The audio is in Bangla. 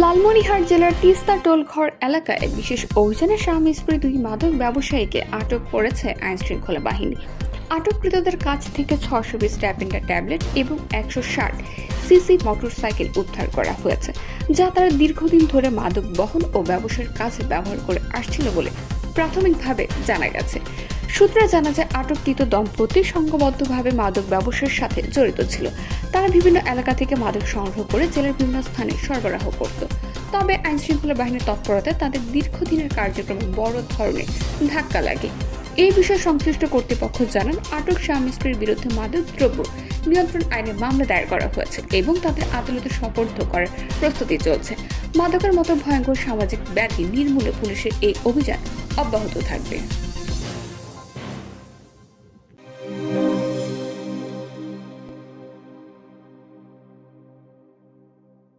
লালমনিরহাট জেলার তিস্তা টোলঘর এলাকায় বিশেষ অভিযানে স্বামী দুই মাদক ব্যবসায়ীকে আটক করেছে আইন শৃঙ্খলা বাহিনী। আটককৃতদের কাছ থেকে ছশো বিশ ট্যাপিন্ডা ট্যাবলেট এবং একশো ষাট সিসি মোটরসাইকেল উদ্ধার করা হয়েছে, যা তারা দীর্ঘদিন ধরে মাদক বহন ও ব্যবসার কাজে ব্যবহার করে আসছিল বলে প্রাথমিকভাবে জানা গেছে। সূত্রে জানা যায়, আটককৃত দম্পতি সংঘবদ্ধভাবে মাদক ব্যবসার সাথে জড়িত ছিল। তারা বিভিন্ন এলাকা থেকে মাদক সংগ্রহ করে জেলার বিভিন্ন স্থানে সরবরাহ করত। তবে আইন শৃঙ্খলা বাহিনীর তৎপরতায় তাদের দীর্ঘদিনের কার্যক্রমে বড় ধরনের ধাক্কা লাগে। এই বিষয়ে সংশ্লিষ্ট কর্তৃপক্ষ জানান, আটক স্বামী স্ত্রীর বিরুদ্ধে মাদক দ্রব্য নিয়ন্ত্রণ আইনে মামলা দায়ের করা হয়েছে এবং তাদের আদালতে সোপর্দ করার প্রস্তুতি চলছে। মাদকের মতো ভয়ঙ্কর সামাজিক ব্যাধি নির্মূলে পুলিশের এই অভিযান অব্যাহত থাকবে।